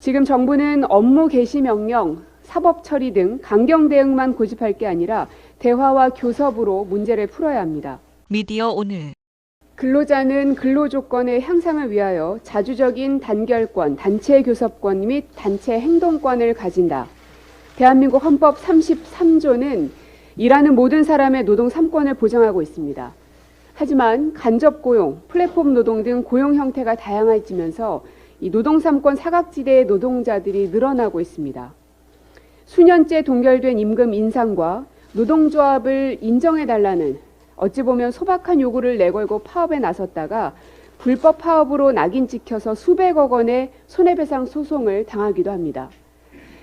지금 정부는 업무 개시 명령, 사법 처리 등 강경 대응만 고집할 게 아니라 대화와 교섭으로 문제를 풀어야 합니다. 미디어 오늘 근로자는 근로 조건의 향상을 위하여 자주적인 단결권, 단체 교섭권 및 단체 행동권을 가진다. 대한민국 헌법 33조는 일하는 모든 사람의 노동 3권을 보장하고 있습니다. 하지만 간접 고용, 플랫폼 노동 등 고용 형태가 다양해지면서 이 노동 3권 사각지대의 노동자들이 늘어나고 있습니다. 수년째 동결된 임금 인상과 노동조합을 인정해달라는 어찌 보면 소박한 요구를 내걸고 파업에 나섰다가 불법 파업으로 낙인 찍혀서 수백억 원의 손해배상 소송을 당하기도 합니다.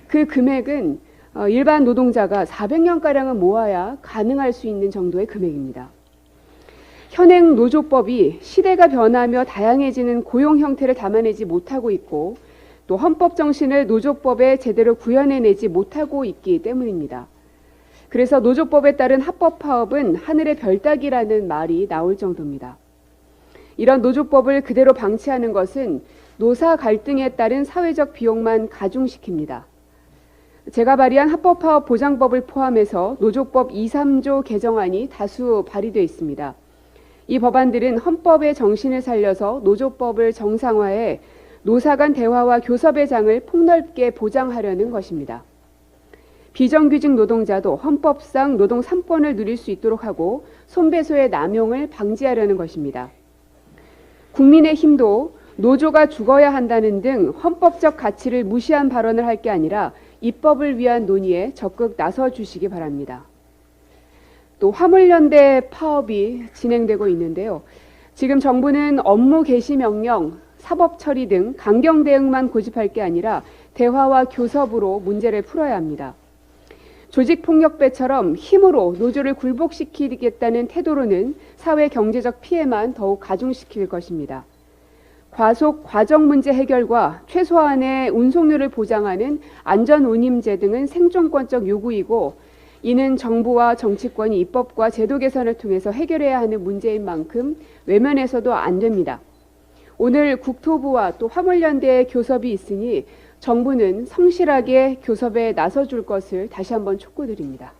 그 금액은 어, 일반 노동자가 400년가량은 모아야 가능할 수 있는 정도의 금액입니다. 현행 노조법이 시대가 변하며 다양해지는 고용 형태를 담아내지 못하고 있고 또 헌법 정신을 노조법에 제대로 구현해내지 못하고 있기 때문입니다. 그래서 노조법에 따른 합법 파업은 하늘의 별 따기라는 말이 나올 정도입니다. 이런 노조법을 그대로 방치하는 것은 노사 갈등에 따른 사회적 비용만 가중시킵니다. 제가 발의한 합법 파업 보장법을 포함해서 노조법 2, 3조 개정안이 다수 발의되어 있습니다. 이 법안들은 헌법의 정신을 살려서 노조법을 정상화해 노사 간 대화와 교섭의 장을 폭넓게 보장하려는 것입니다. 비정규직 노동자도 헌법상 노동 3권을 누릴 수 있도록 하고 손배소의 남용을 방지하려는 것입니다. 국민의 힘도 노조가 죽어야 한다는 등 헌법적 가치를 무시한 발언을 할 게 아니라 입법을 위한 논의에 적극 나서 주시기 바랍니다. 또 화물연대 파업이 진행되고 있는데요. 지금 정부는 업무 개시 명령, 사법 처리 등 강경 대응만 고집할 게 아니라 대화와 교섭으로 문제를 풀어야 합니다. 조직 폭력배처럼 힘으로 노조를 굴복시키겠다는 태도로는 사회 경제적 피해만 더욱 가중시킬 것입니다. 과속 과정 문제 해결과 최소한의 운송료를 보장하는 안전 운임제 등은 생존권적 요구이고 이는 정부와 정치권이 입법과 제도 개선을 통해서 해결해야 하는 문제인 만큼 외면해서도 안 됩니다. 오늘 국토부와 또 화물연대의 교섭이 있으니 정부는 성실하게 교섭에 나서줄 것을 다시 한번 촉구드립니다.